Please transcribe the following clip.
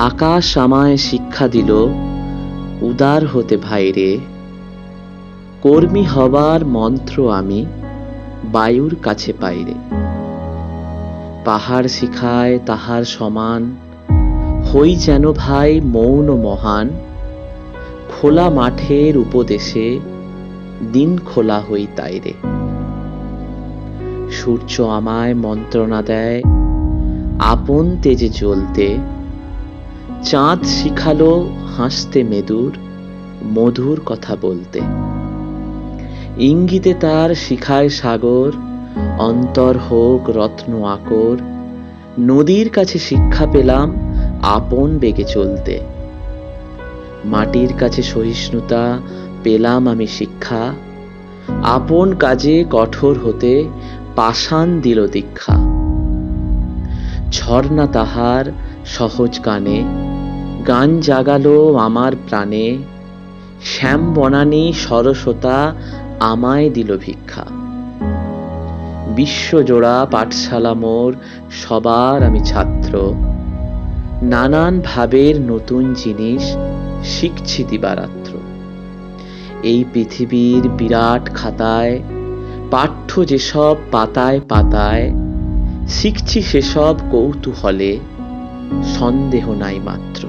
আকাশ আমায় শিক্ষা দিল, উদার হতে ভাইরে। কর্মী হবার মন্ত্র আমি বায়ুর কাছে পাইরে। পাহাড় শিখায় তাহার সমান, হই যেন ভাই মৌন মহান। খোলা মাঠের উপদেশে দিন খোলা হই তাইরে। সূর্য আমায় মন্ত্রণা দেয়, আপন তেজে জ্বলতে। চাঁদ শিখালো হাসতে মেদুর, মধুর কথা বলতে। ইঙ্গিতে তার শিখায় সাগর, অন্তর হোক রত্ন আকর, নদীর কাছে শিক্ষা পেলাম আপন বেগে চলতে। মাটির কাছে সহিষ্ণুতা পেলাম আমি শিক্ষা, আপন কাজে কঠোর হতে পাষাণ দিল দীক্ষা। ঝর্ণা তাহার সহজ গানে গান জাগালো আমার প্রাণে, শ্যাম বনানী সরসতা আমায় দিল ভিক্ষা। বিশ্বজোড়া পাঠশালা মোর, সবার আমি ছাত্র। নানান ভাবের নতুন জিনিস শিখছি দিবারাত্র। এই পৃথিবীর বিরাট খাতায়, পাঠ্য যেসব পাতায় পাতায়, শিখছি সেসব কৌতূহলে, সন্দেহ নাই মাত্র।